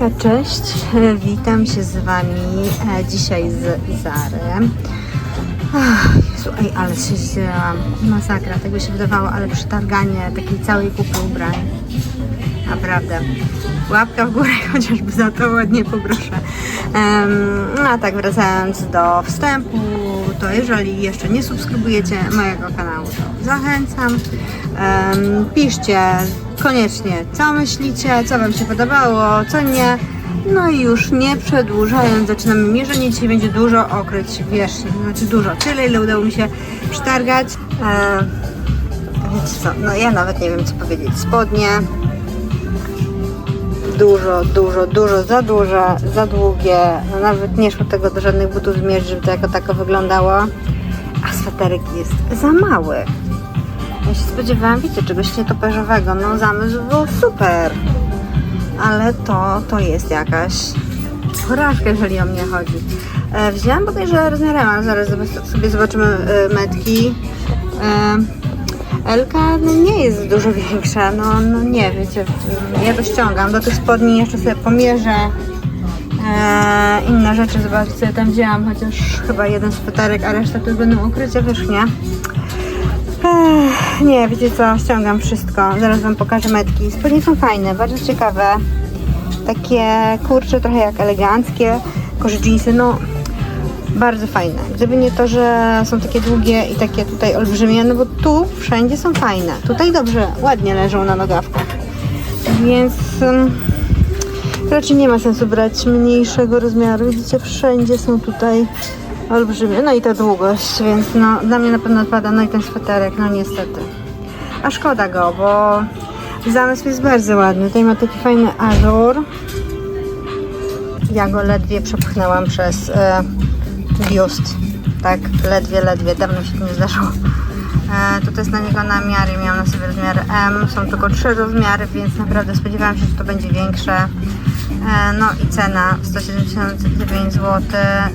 Hejka, cześć. Witam się z Wami e, dzisiaj z Zary. Jezu, ej, ale się zdziałam. Masakra, tak by się wydawało, ale przetarganie takiej całej kupy ubrań. Naprawdę. Łapka w górę chociażby za to ładnie poproszę. Em, no a tak wracając do wstępu, to jeżeli jeszcze nie subskrybujecie mojego kanału, to zachęcam. Piszcie koniecznie, co myślicie, co Wam się podobało, co nie. No i już nie przedłużając, zaczynamy mierzenie. Dzisiaj będzie dużo okryć wierzchni, znaczy dużo, tyle ile udało mi się przetargać. E, wiecie co, no ja nawet nie wiem co powiedzieć. Spodnie, dużo, dużo, dużo, za duże, za długie. No nawet nie szło tego do żadnych butów zmierzyć, żeby to jako tako wyglądało. A sweterek jest za mały. Ja się spodziewałam, wiecie, czegoś nietoperzowego. No zamysł był super. Ale to, to jest jakaś porażka, jeżeli o mnie chodzi. E, wzięłam bodajże rozmiarem, zaraz sobie zobaczymy e, metki. E, Elka no nie jest dużo większa, no, no nie, wiecie, ja to ściągam. Do tych spodni jeszcze sobie pomierzę e, inne rzeczy, zobaczcie, co ja tam wzięłam, chociaż chyba jeden sweterek, a reszta to będą ukrycia wierzchnie. Ech, nie, wiecie co, ściągam wszystko. Zaraz wam pokażę metki. Spodnie są fajne, bardzo ciekawe. Takie kurcze, trochę jak eleganckie. Korzy no bardzo fajne. Gdyby nie to, że są takie długie i takie tutaj olbrzymie, no bo tu wszędzie są fajne. Tutaj dobrze, ładnie leżą na nogawkach. Więc ym, raczej nie ma sensu brać mniejszego rozmiaru. Widzicie, wszędzie są tutaj olbrzymie. No i ta długość, więc no dla mnie na pewno odpada. No i ten sweterek, no niestety. A szkoda go, bo zamysł jest bardzo ładny. Tutaj ma taki fajny ażur. Ja go ledwie przepchnęłam przez e, biust. Tak, ledwie, ledwie. Dawno się to nie zdarzyło. E, tutaj jest na niego namiary. Miałam na sobie rozmiar M. Są tylko trzy rozmiary, więc naprawdę spodziewałam się, że to będzie większe. E, no i cena 179 zł.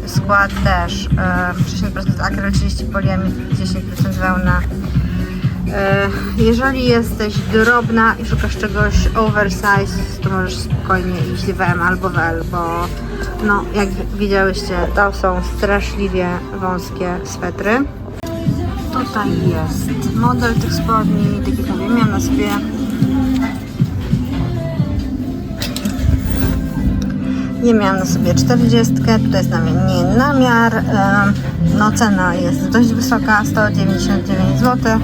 Skład też e, 60% akryl, 30 poliamid, 10% wełna. E, Jeżeli jesteś drobna i szukasz czegoś oversize, to możesz spokojnie iść w M albo w L, bo no, jak widziałyście, to są straszliwie wąskie swetry. Tutaj jest model tych spodni, tak jak mówię, miałam na sobie Nie miałam na sobie 40, tutaj jest na mnie namiar. em, No cena jest dość wysoka, 199 zł.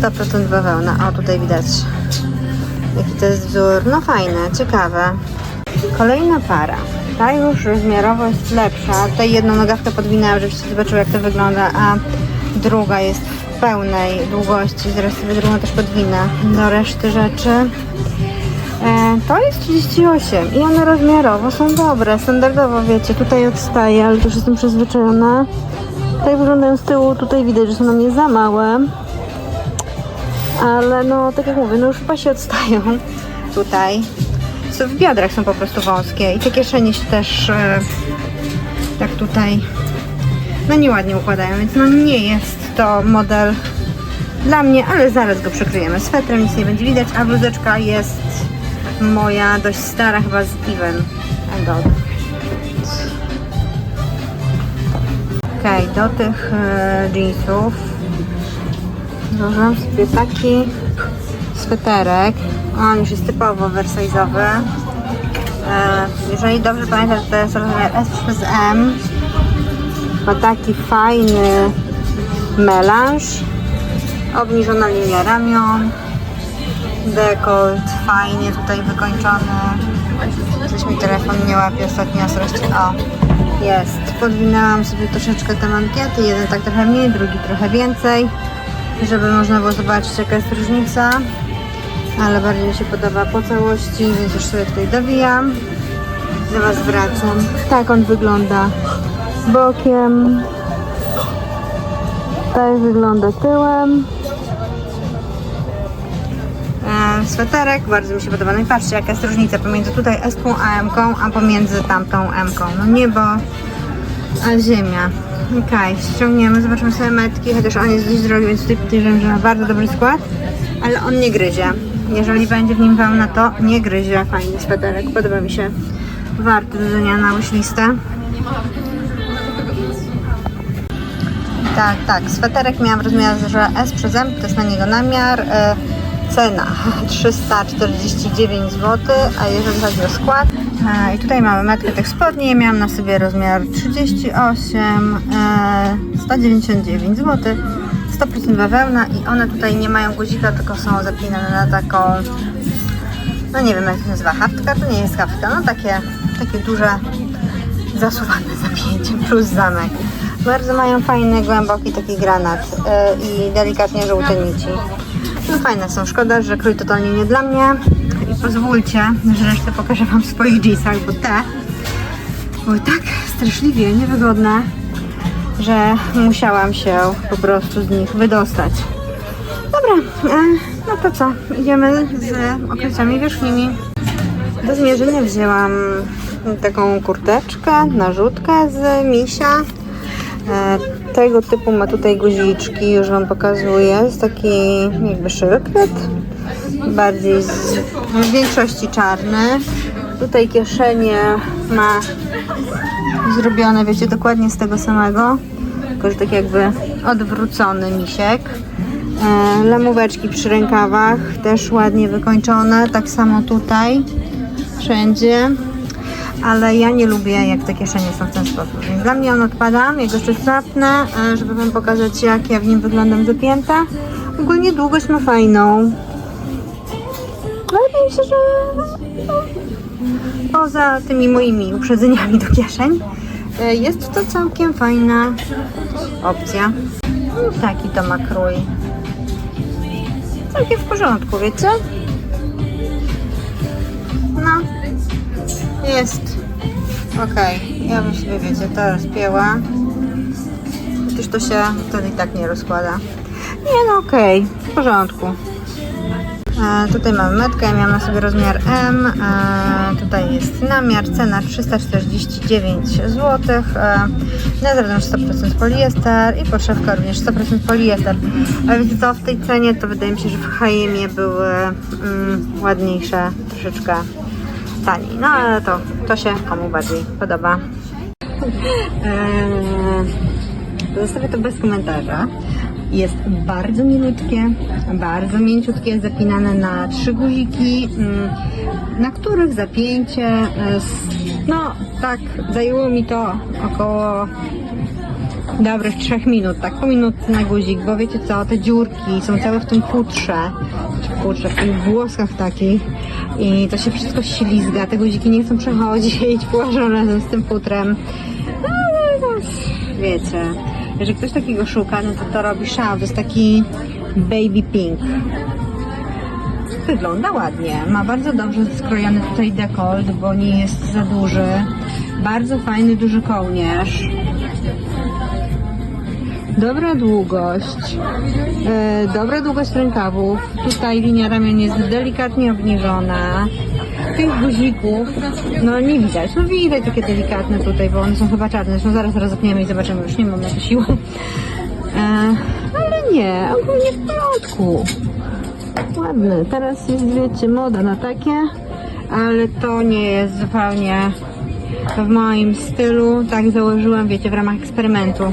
100% bawełna. O, tutaj widać jaki to jest wzór. No fajne, ciekawe. Kolejna para. Ta już rozmiarowo jest lepsza. Tutaj jedną nogawkę podwinęłam, żebyście zobaczyły jak to wygląda, a druga jest w pełnej długości. Zaraz sobie drugą też podwinę do reszty rzeczy. E, to jest 38 i one rozmiarowo są dobre. Standardowo wiecie, tutaj odstaje, ale już jestem przyzwyczajona. Tak wyglądają z tyłu, tutaj widać, że są na mnie za małe. Ale no, tak jak mówię, no już się odstają tutaj. Co w biodrach są po prostu wąskie i te kieszenie się też e, tak tutaj no nieładnie układają, więc no nie jest to model dla mnie, ale zaraz go przykryjemy swetrem, nic nie będzie widać, a bluzeczka jest moja dość stara chyba z Even and Odd. Okej, do tych e, jeansów złożyłam sobie taki sweterek. On już jest typowo oversize'owy. E, jeżeli dobrze pamiętam, to jest rozmiar S przez M. Ma taki fajny melanż. Obniżona linia ramion. Dekolt fajnie tutaj wykończony. Coś mi telefon nie łapie, ostatnia ostrość. O, jest. Podwinęłam sobie troszeczkę te mankiety. Jeden tak trochę mniej, drugi trochę więcej. Żeby można było zobaczyć jaka jest różnica. Ale bardziej mi się podoba po całości, więc już sobie tutaj dowijam. Do Was wracam. Tak on wygląda bokiem. Tak wygląda tyłem. E, sweterek, bardzo mi się podoba. No i patrzcie, jaka jest różnica pomiędzy tutaj S a M, a pomiędzy tamtą M. -ką. No niebo, a ziemia. Okej, ściągniemy, zobaczymy sobie metki, chociaż on jest dość drogi, więc tutaj podejrzewam, że ma bardzo dobry skład, ale on nie gryzie. Jeżeli będzie w nim wełna, to nie gryzie. Fajny sweterek, podoba mi się. warty dodania na wishlistę. Tak, tak. Sweterek miałam w rozmiarze S przez M, to jest na niego namiar. E, cena 349 zł, a jeżeli chodzi o skład, e, i tutaj mamy metkę tych spodni, miałam na sobie rozmiar 38, e, 199 zł, 100% bawełna i one tutaj nie mają guzika, tylko są zapinane na taką, no nie wiem jak to nazywa, haftka, to nie jest haftka, no takie, takie duże zasuwane zapięcie plus zamek. Bardzo mają fajny, głęboki taki granat yy, i delikatnie żółte nici. No fajne są, szkoda, że krój totalnie nie dla mnie. I pozwólcie, że resztę pokażę Wam w swoich jeansach, bo te były tak straszliwie niewygodne, że musiałam się po prostu z nich wydostać. Dobra, e, no to co? Idziemy z okresami wierzchnimi. Do zmierzenia wzięłam taką kurteczkę, narzutkę z misia. Tego typu ma tutaj guziczki, już Wam pokazuję. Jest taki jakby szylkret, bardziej z, w większości czarny. Tutaj kieszenie ma zrobione, wiecie, dokładnie z tego samego, tylko że tak jakby odwrócony misiek. E, lemóweczki przy rękawach, też ładnie wykończone, tak samo tutaj, wszędzie. Ale ja nie lubię, jak te kieszenie są w ten sposób, więc dla mnie on odpada. Ja go jeszcze zapnę, e, żeby Wam pokazać, jak ja w nim wyglądam zapięta. Ogólnie długość ma fajną. Wydaje mi się, że poza tymi moimi uprzedzeniami do kieszeń, e, jest to całkiem fajna opcja. Taki to ma krój. Całkiem w porządku, wiecie? No, jest. Okej, ja bym sobie, wiecie, to rozpięła. Przecież to się wtedy i tak nie rozkłada. Nie no, okej, w porządku. E, tutaj mamy metkę, ja miałam na sobie rozmiar M. E, tutaj jest namiar, cena 349 zł. E, na zewnątrz 100% poliester i podszewka również 100% poliester. A wiecie co, w tej cenie to wydaje mi się, że w H&M były mm, ładniejsze troszeczkę taniej. No ale to, to się komu bardziej podoba. Zostawię to bez komentarza. Jest bardzo milutkie, bardzo mięciutkie, zapinane na trzy guziki, mm, na których zapięcie, e, no tak, zajęło mi to około dobrych trzech minut, tak po minutce na guzik, bo wiecie co, te dziurki są całe w tym futrze, w futrze, w tych włoskach takich i to się wszystko ślizga, te guziki nie chcą przechodzić, położone razem z tym futrem, no, wiecie, jeżeli ktoś takiego szuka, no to to robi szał, to jest taki baby pink. Wygląda ładnie. Ma bardzo dobrze skrojony tutaj dekolt, bo nie jest za duży. Bardzo fajny, duży kołnierz. Dobra długość. E, dobra długość rękawów. Tutaj linia ramion jest delikatnie obniżona. Tych guzików, no nie widać. No widać takie delikatne tutaj, bo one są chyba czarne. Zresztą zaraz rozepniemy i zobaczymy. Już nie mam na to siły. E, ale nie, ogólnie w porządku. Ładny. Teraz jest, wiecie, moda na takie, ale to nie jest zupełnie w moim stylu. Tak założyłam, wiecie, w ramach eksperymentu.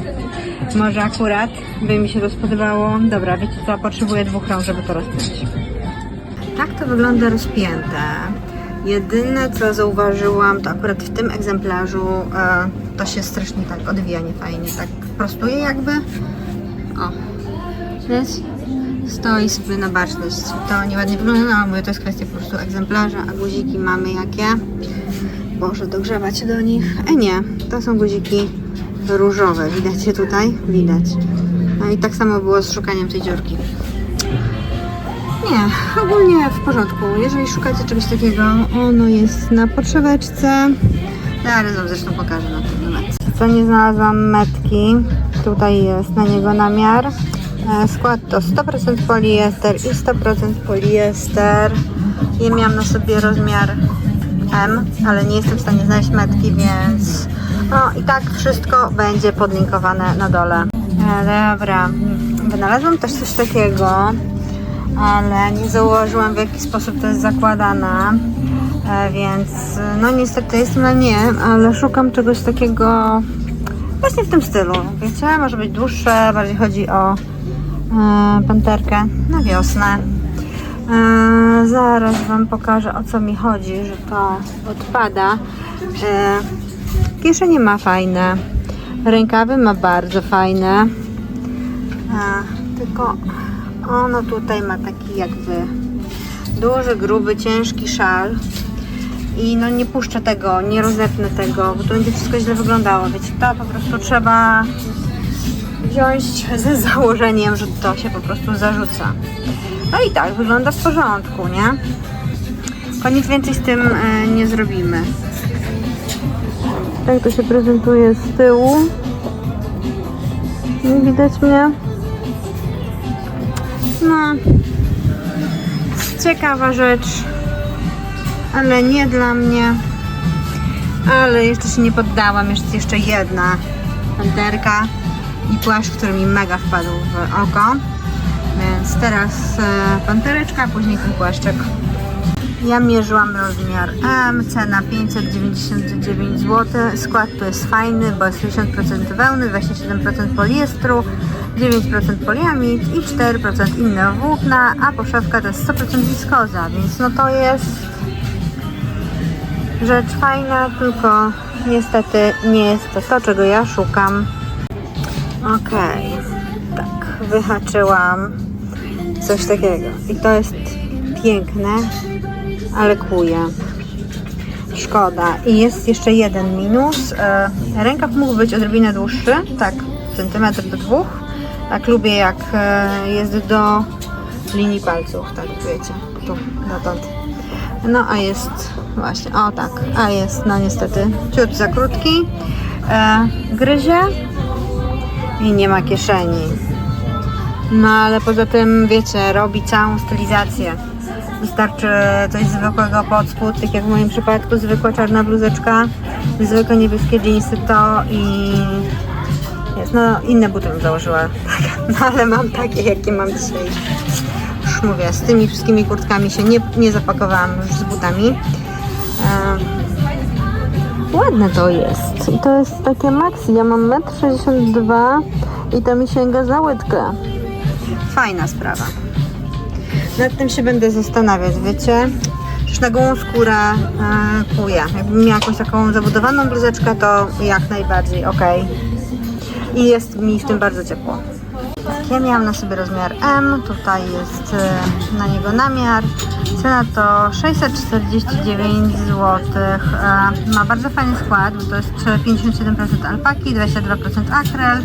Może akurat by mi się to spodobało. Dobra, wiecie co, potrzebuję dwóch rąk, żeby to rozpiąć. Tak to wygląda rozpięte. Jedyne co zauważyłam, to akurat w tym egzemplarzu e, to się strasznie tak odwija niefajnie, tak prostuje jakby. O, jest stoi sobie na baczność. To nieładnie wygląda, no ale mówię, to jest kwestia po prostu egzemplarza, a guziki mamy jakie? Boże, dogrzewać do nich. E nie, to są guziki różowe. Widać je tutaj? Widać. No i tak samo było z szukaniem tej dziurki. Nie, ogólnie w porządku. Jeżeli szukacie czegoś takiego, ono jest na podszeweczce. Zaraz wam zresztą pokażę na tym metce. Co nie znalazłam metki. Tutaj jest na niego namiar. E, Skład to 100% poliester i 100% poliester. Ja miałam na sobie rozmiar M, ale nie jestem w stanie znaleźć metki, więc no i tak wszystko będzie podlinkowane na dole. E, dobra, wynalazłam też coś takiego. ale nie zauważyłam w jaki sposób to jest zakładane. E, więc no niestety jestem na nie, ale szukam czegoś takiego właśnie w tym stylu. Wiecie, może być dłuższe, bardziej chodzi o e, panterkę na wiosnę. Zaraz Wam pokażę o co mi chodzi, że to odpada. Kieszenie ma fajne, rękawy ma bardzo fajne. E, tylko ono tutaj ma taki jakby duży, gruby, ciężki szal i no nie puszczę tego, nie rozepnę tego, bo to będzie wszystko źle wyglądało, wiecie, to po prostu trzeba wziąć ze założeniem, że to się po prostu zarzuca. No i tak, wygląda w porządku, nie? Koniec więcej z tym e, nie zrobimy. Tak to się prezentuje z tyłu. Nie widać mnie? No, ciekawa rzecz, ale nie dla mnie. Ale jeszcze się nie poddałam. Jest jeszcze jedna panterka i płaszcz, który mi mega wpadł w oko. Więc teraz e, pantereczka, później ten płaszczek. Ja mierzyłam rozmiar M, cena 599 zł. Skład tu jest fajny, bo jest 60% wełny, 27% poliestru, 9% poliamid i 4% inne włókna, a poszewka to jest 100% wiskoza, więc no to jest rzecz fajna, tylko niestety nie jest to to, czego ja szukam. Okej, tak, wyhaczyłam coś takiego i to jest piękne, ale kuje. Szkoda. I jest jeszcze jeden minus. E, Rękaw mógł być odrobinę dłuższy, tak, centymetr do dwóch. Tak lubię jak e, jest do linii palców, tak wiecie, tu, dotąd. No a jest właśnie, o tak, a jest, no niestety, ciut za krótki. E, gryzie i nie ma kieszeni. No ale poza tym, wiecie, robi całą stylizację. Wystarczy coś zwykłego pod spód, tak jak w moim przypadku, zwykła czarna bluzeczka, zwykłe niebieskie jeansy to i jest, no inne buty bym założyła, no ale mam takie, jakie mam dzisiaj. Już mówię, z tymi wszystkimi kurtkami się nie, nie zapakowałam już z butami. Em, ładne to jest. To jest takie maxi. Ja mam 1,62 m i to mi sięga za łydkę. Fajna sprawa. Nad tym się będę zastanawiać, wiecie? Już na gołą skórę e, kuję. Jakbym miała jakąś taką zabudowaną bluzeczkę, to jak najbardziej ok. I jest mi w tym bardzo ciepło. Ja miałam na sobie rozmiar M, tutaj jest e, na niego namiar. Cena to 649 zł. E, Ma bardzo fajny skład, bo to jest 57% alpaki, 22% akrel,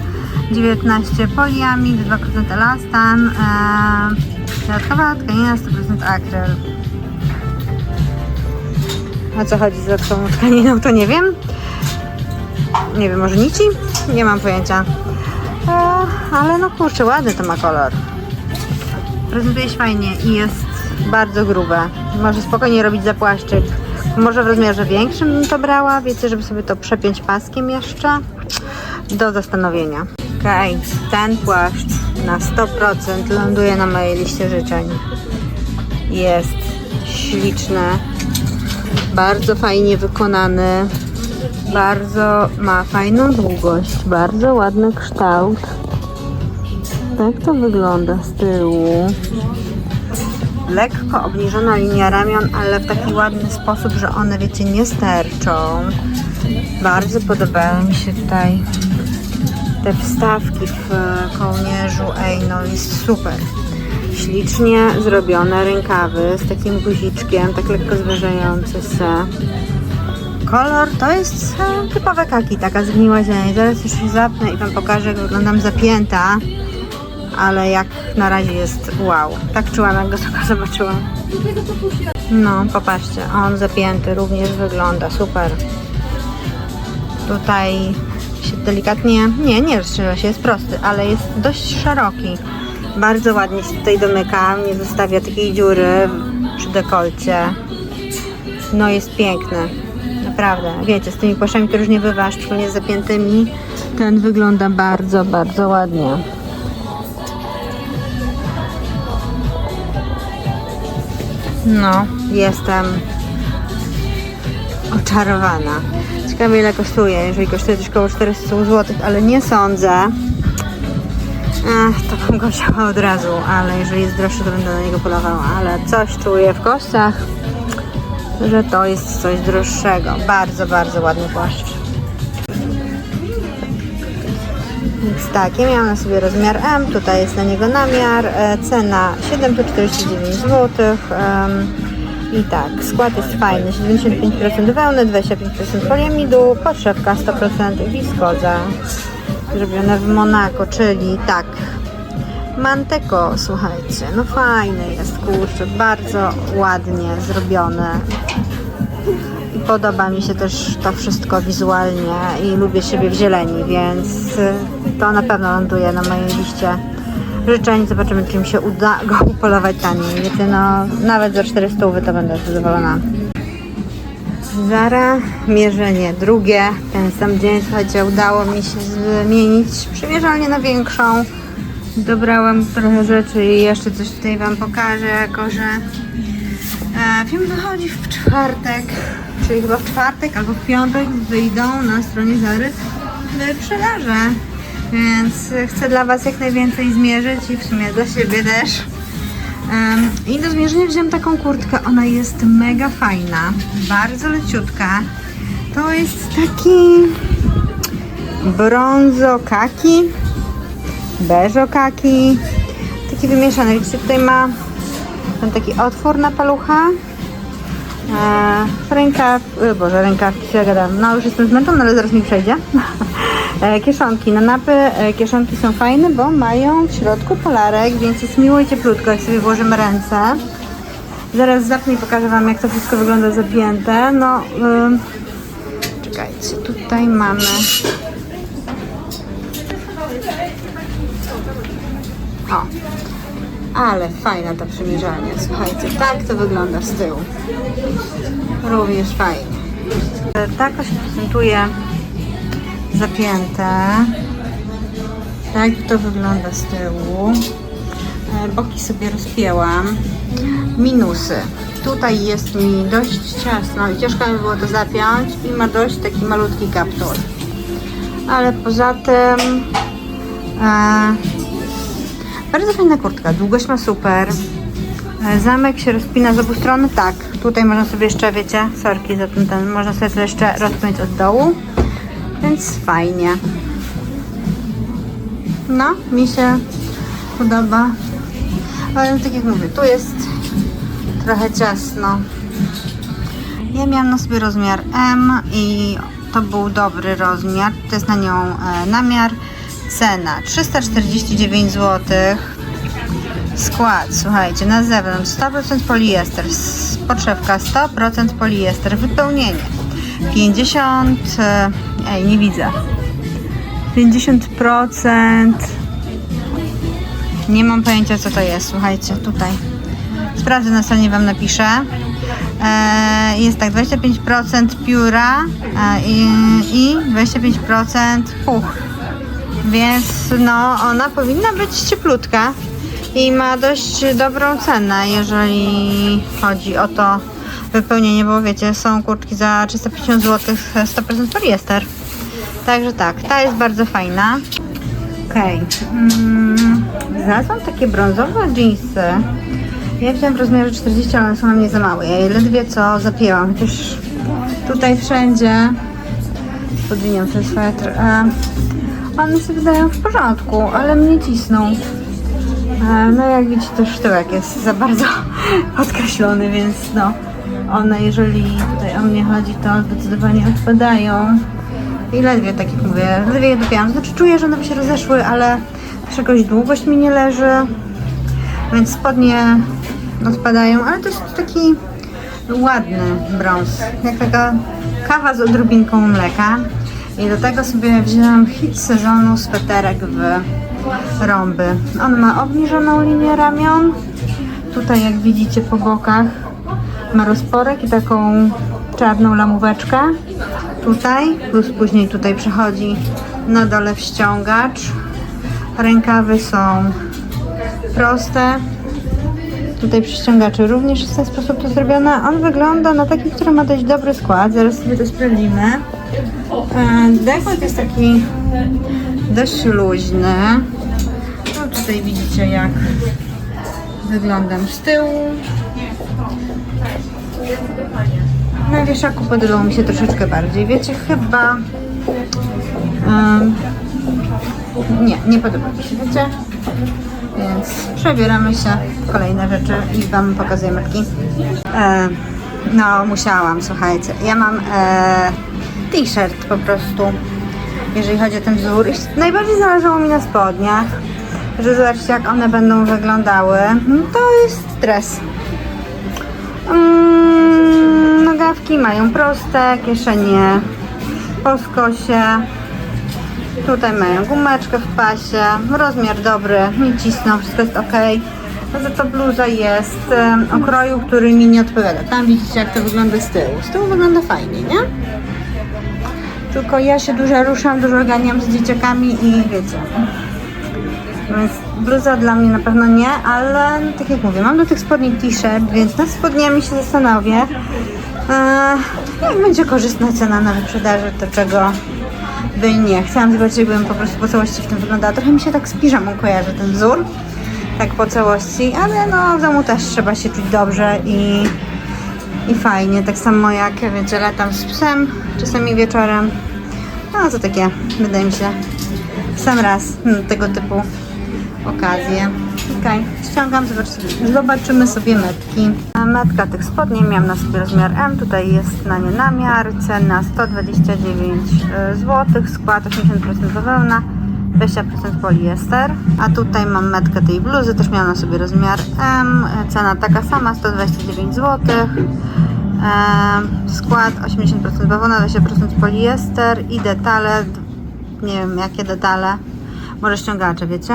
19% poliamid, 2% elastan, e, dodatkowa tkanina 100% akrel. A co chodzi z dodatkową tkaniną, to nie wiem. Nie wiem, może nici? Nie mam pojęcia. E, ale no kurczę, ładny to ma kolor. Prezentuje się fajnie i jest bardzo grube. Może spokojnie robić zapłaszczyk. Może w rozmiarze większym bym to brała, wiecie, żeby sobie to przepiąć paskiem jeszcze. Do zastanowienia. Okej, ten płaszcz na 100% ląduje na mojej liście życzeń. Jest śliczny, bardzo fajnie wykonany, bardzo ma fajną długość, bardzo ładny kształt. Tak to wygląda z tyłu. Lekko obniżona linia ramion, ale w taki ładny sposób, że one, wiecie, nie sterczą. Bardzo podobają mi się tutaj te wstawki w kołnierzu. Ej, no jest super. Ślicznie zrobione rękawy z takim guziczkiem, tak lekko zwężające się. Kolor to jest e, typowe kaki, taka zgniła zieleń. Zaraz już się zapnę i Wam pokażę, jak wyglądam zapięta. Ale jak na razie jest wow. Tak czułam, jak go tylko zobaczyłam. No, popatrzcie, on zapięty również wygląda super. Tutaj się delikatnie, nie, nie rozszerza się, jest prosty, ale jest dość szeroki. Bardzo ładnie się tutaj domyka, nie zostawia takiej dziury przy dekolcie. No jest piękny, naprawdę. Wiecie, z tymi płaszczami to różnie bywa, szczególnie zapiętymi. Ten wygląda bardzo, bardzo ładnie. No, jestem oczarowana. Ciekawe ile kosztuje. Jeżeli kosztuje coś około 400 zł, ale nie sądzę. Ech, to bym go wzięła od razu, ale jeżeli jest droższy, to będę na niego polowała. Ale coś czuję w kościach, że to jest coś droższego. Bardzo, bardzo ładny płaszcz. Więc tak, ja miałam na sobie rozmiar M, tutaj jest na niego namiar, e, cena 749 zł. I tak, skład jest fajny, 75% wełny, 25% poliamidu, podszewka 100% wiskoza, zrobione w Monako, czyli tak, Manteco, słuchajcie, no fajny jest, kurczę, bardzo ładnie zrobione. I podoba mi się też to wszystko wizualnie i lubię siebie w zieleni, więc to na pewno ląduje na mojej liście życzeń. Zobaczymy, czy mi się uda go upolować taniej. Wiecie, no nawet za 400 to będę zadowolona. Zara, mierzenie drugie. Ten sam dzień, słuchajcie, udało mi się zmienić przymierzalnię na większą. Dobrałam trochę rzeczy i jeszcze coś tutaj Wam pokażę, jako że e, film wychodzi w czwartek, czyli chyba w czwartek albo w piątek wyjdą na stronie Zary wyprzedaże. Więc chcę dla Was jak najwięcej zmierzyć i w sumie dla siebie też. I do zmierzenia wziąłem taką kurtkę. Ona jest mega fajna, bardzo leciutka. To jest taki brązo kaki, beżo kaki, taki wymieszany. Widzicie, tutaj ma ten taki otwór na palucha. E, rękaw, boże, rękawki, ja gadam. No już jestem zmęczona, ale zaraz mi przejdzie. E, kieszonki na napy, e, kieszonki są fajne, bo mają w środku polarek, więc jest miło i cieplutko, jak sobie włożymy ręce. Zaraz zapnę i pokażę Wam, jak to wszystko wygląda zapięte. No, czekajcie, tutaj mamy... O, ale fajna ta przymierzalnia. Słuchajcie, tak to wygląda z tyłu. Również fajnie. E, Tak to się prezentuje zapięte. Tak to wygląda z tyłu. E, Boki sobie rozpięłam. Minusy. Tutaj jest mi dość ciasno i ciężko mi było to zapiąć i ma dość taki malutki kaptur. Ale poza tym e, bardzo fajna kurtka. Długość ma super. E, Zamek się rozpina z obu stron. Tak, tutaj można sobie jeszcze, wiecie, sorki za ten, ten można sobie to jeszcze rozpiąć od dołu. Więc fajnie. No, mi się podoba. Ale tak jak mówię, tu jest trochę ciasno. Ja miałam na sobie rozmiar M i to był dobry rozmiar. To jest na nią e, namiar. Cena 349 zł. Skład, słuchajcie, na zewnątrz 100% poliester, podszewka 100% poliester, wypełnienie 50, e, ej nie widzę, 50%, nie mam pojęcia co to jest, słuchajcie, tutaj, sprawdzę na stronie Wam napiszę, e, jest tak, 25% pióra e, i, i 25% puch, więc no ona powinna być cieplutka i ma dość dobrą cenę, jeżeli chodzi o to wypełnienie, bo wiecie, są kurtki za 350 zł 100% poliester. Także tak, ta jest bardzo fajna. Okej. Mm, znalazłam takie brązowe jeansy. Ja wziąłem w rozmiarze 40, ale są na mnie za małe. Ja je ledwie co zapięłam, chociaż tutaj wszędzie podwiniam ten swetr. E, one się wydają w porządku, ale mnie cisną. E, No jak widzicie też tyłek jest za bardzo podkreślony, więc no one jeżeli tutaj o mnie chodzi to zdecydowanie odpadają. I ledwie tak jak mówię, ledwie je dopięłam. Znaczy czuję, że one by się rozeszły, ale też jakoś długość mi nie leży. Więc spodnie odpadają, ale to jest taki ładny brąz. Jak taka kawa z odrobinką mleka. I do tego sobie wzięłam hit sezonu sweterek w rąby. On ma obniżoną linię ramion. Tutaj jak widzicie po bokach ma rozporek i taką czarną lamóweczkę. Tutaj, plus później tutaj przechodzi na dole wściągacz. Rękawy są proste. Tutaj przy ściągaczu również jest w ten sposób to zrobione. On wygląda na taki, który ma dość dobry skład. Zaraz sobie to sprawdzimy. E, Dekolt jest taki dość luźny. No tutaj widzicie jak wyglądam z tyłu. Na wieszaku podobało mi się troszeczkę bardziej. Wiecie, chyba... em, nie, nie podoba mi się, wiecie? Więc przebieramy się kolejne rzeczy i Wam pokazuję metki. E, no, musiałam, słuchajcie. Ja mam e, t-shirt po prostu, jeżeli chodzi o ten wzór. Najbardziej zależało mi na spodniach, że zobaczcie jak one będą wyglądały. No, To jest dres. Mm, mają proste, kieszenie po skosie. Tutaj mają gumeczkę w pasie, rozmiar dobry, nie cisną, wszystko jest ok. Za to bluza jest okroju, który mi nie odpowiada. Tam widzicie jak to wygląda z tyłu. Z tyłu wygląda fajnie, nie? Tylko ja się dużo ruszam, dużo ganiam z dzieciakami i wiecie. Więc bluza dla mnie na pewno nie, ale no, tak jak mówię, mam do tych spodni t-shirt, więc nad spodniami się zastanowię. Jak będzie korzystna cena na wyprzedaży, to czego by nie. Chciałam zobaczyć, jakbym po prostu po całości w tym wyglądała. Trochę mi się tak z piżamą kojarzy ten wzór, tak po całości, ale no w domu też trzeba się czuć dobrze i, i fajnie. Tak samo jak, wiecie, latam z psem, czasami wieczorem. No to takie, wydaje mi się, sam raz tego typu okazje. Okej, ściągam, zobaczymy, zobaczymy sobie metki. Metka tych spodni miałam na sobie rozmiar M, tutaj jest na nie namiar, cena 129 zł, skład 80% bawełna, 20% poliester. A tutaj mam metkę tej bluzy, też miałam na sobie rozmiar M, cena taka sama, 129 zł. Eee, skład 80% bawełna, 20% poliester i detale, nie wiem jakie detale, może ściągacze, wiecie?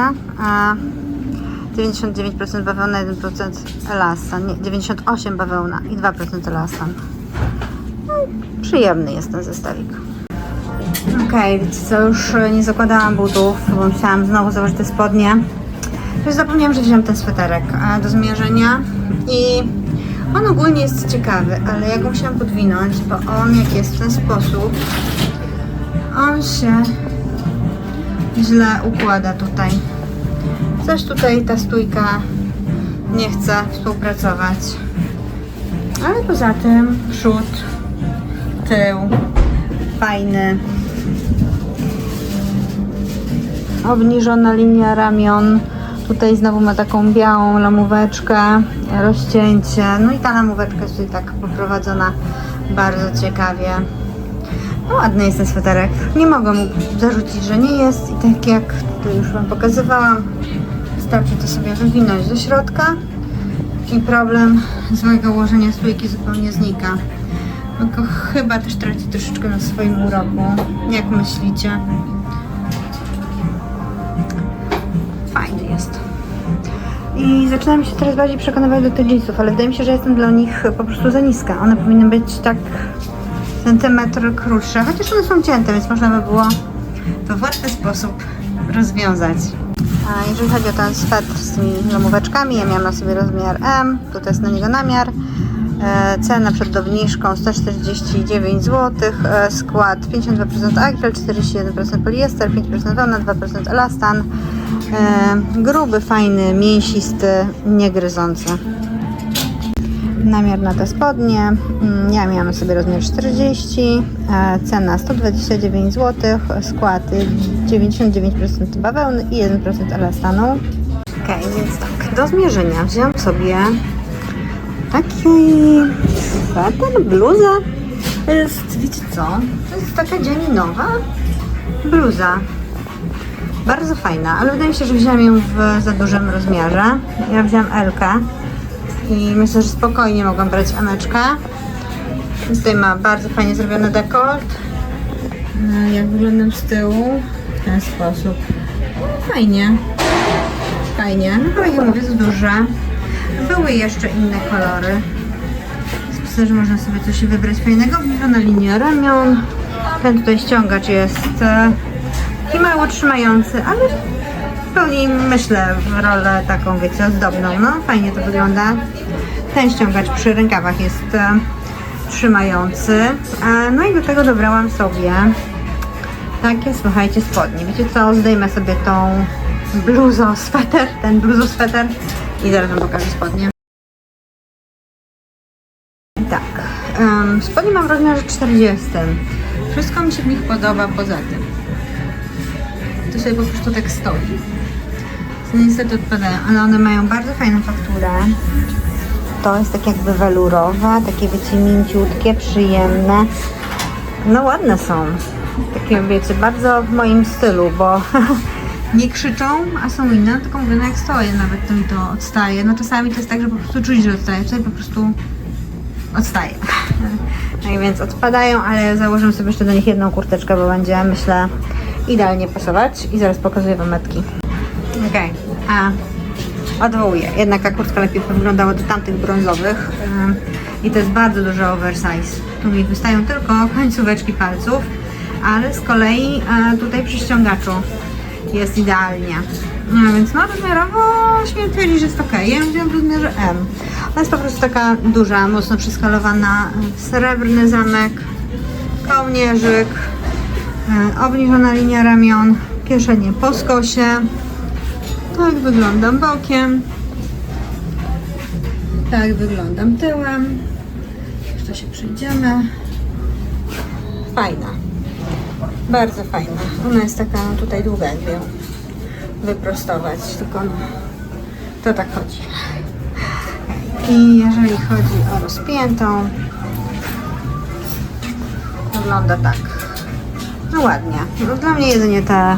Eee, 99% bawełna, 1% elastan, nie, 98 bawełna i 2% elastan. No, przyjemny jest ten zestawik. Okej, wiecie co, już nie zakładałam butów, bo musiałam znowu założyć te spodnie. Już zapomniałam, że wziąłem ten sweterek e, do zmierzenia i on ogólnie jest ciekawy, ale ja go musiałam podwinąć, bo on jak jest w ten sposób, on się źle układa tutaj. Coś tutaj ta stójka nie chce współpracować. Ale poza tym przód, tył, fajny. Obniżona linia ramion. Tutaj znowu ma taką białą lamóweczkę, rozcięcie. No i ta lamóweczka jest tutaj tak poprowadzona bardzo ciekawie. No ładny jest ten sweterek. Nie mogę mu zarzucić, że nie jest. I tak jak tu już Wam pokazywałam, wystarczy to sobie wywinąć do środka i problem złego ułożenia stójki zupełnie znika. Tylko chyba też traci troszeczkę na swoim uroku. Jak myślicie? Fajny jest. I zaczynam się teraz bardziej przekonywać do tych ale wydaje mi się, że jestem dla nich po prostu za niska. One powinny być tak centymetr krótsze, chociaż one są cięte, więc można by było to w łatwy sposób rozwiązać. A jeżeli chodzi o ten swetr z tymi lamóweczkami, ja miałam na sobie rozmiar M, tutaj jest na niego namiar. E, cena przed obniżką 149 zł, e, skład 52% akryl, 41% poliester, 5% wełna, 2% elastan. E, gruby, fajny, mięsisty, niegryzący namiar na te spodnie. Mm, Ja miałam sobie rozmiar 40, e, cena 129 zł, skład 99% bawełny i 1% elastanu. Ok, więc tak, do zmierzenia wziąłam sobie taki sweter, bluza. To jest, wiecie co, to jest taka dzianinowa bluza. Bardzo fajna, ale wydaje mi się, że wziąłam ją w za dużym rozmiarze. Ja wziąłam L-kę i myślę, że spokojnie mogłam brać Emeczkę. Więc tutaj ma bardzo fajnie zrobiony dekolt. E, Jak wyglądam z tyłu? W ten sposób. Fajnie. Fajnie. No ja mówię, jest duże. Były jeszcze inne kolory. Myślę, że można sobie coś wybrać fajnego. Obniżona linia ramion. Ten tutaj ściągacz jest e, taki mało trzymający, ale pełni, myślę, w rolę taką, wiecie, ozdobną. No, fajnie to wygląda. Ten ściągacz przy rękawach jest e, trzymający. E, no i do tego dobrałam sobie takie, słuchajcie, spodnie. Wiecie co, zdejmę sobie tą bluzą sweter, ten bluzą sweter i zaraz wam pokażę spodnie. Tak, um, spodnie mam w rozmiarze 40. Wszystko mi się w nich podoba poza tym. To sobie po prostu tak stoi. No, niestety odpadają, ale one mają bardzo fajną fakturę. To jest tak jakby welurowe, takie wiecie, mięciutkie, przyjemne. No ładne są. Takie wiecie, bardzo w moim stylu, bo nie krzyczą, a są inne, tylko mówię, no jak stoję nawet to mi to odstaje. No czasami to jest tak, że po prostu czuć, że odstaje, tutaj po prostu odstaje. Tak więc odpadają, ale założę sobie jeszcze do nich jedną kurteczkę, bo będzie, myślę, idealnie pasować. I zaraz pokazuję Wam metki. Okej, a odwołuję. Jednak ta kurtka lepiej wyglądała do tamtych brązowych. Ym, I to jest bardzo duży oversize. Tu mi wystają tylko końcóweczki palców, ale z kolei tutaj przy ściągaczu jest idealnie. No więc no rozmiarowo śmiem twierdzić, że jest ok. Ja ją wziąłem w rozmiarze M. Ona jest po prostu taka duża, mocno przeskalowana. Srebrny zamek, kołnierzyk, e, obniżona linia ramion, kieszenie po skosie. Tak wyglądam bokiem. Tak wyglądam tyłem. Jeszcze się przyjdziemy. Fajna. Bardzo fajna. Ona jest taka tutaj długa, jakby ją wyprostować, tylko no, to tak chodzi. I jeżeli chodzi o rozpiętą, wygląda tak. No ładnie. No, dla mnie jedynie te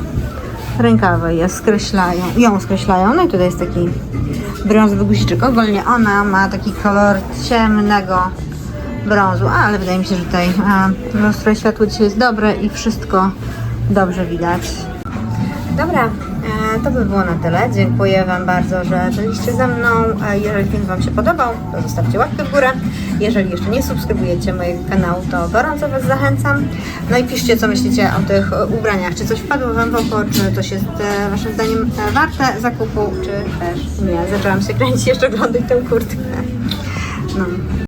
rękawy je skreślają, ją skreślają. No i tutaj jest taki brązowy guziczek. Ogólnie ona ma taki kolor ciemnego brązu, ale wydaje mi się, że tutaj e, lustro światło dzisiaj jest dobre i wszystko dobrze widać. Dobra, e, to by było na tyle. Dziękuję Wam bardzo, że byliście ze mną. E, Jeżeli film Wam się podobał, to zostawcie łapkę w górę. Jeżeli jeszcze nie subskrybujecie mojego kanału, to gorąco Was zachęcam. No i piszcie, co myślicie o tych ubraniach. Czy coś wpadło Wam w oko, czy coś jest e, Waszym zdaniem e, warte zakupu, czy też nie. Zaczęłam się kręcić, jeszcze oglądać tę kurtkę. No.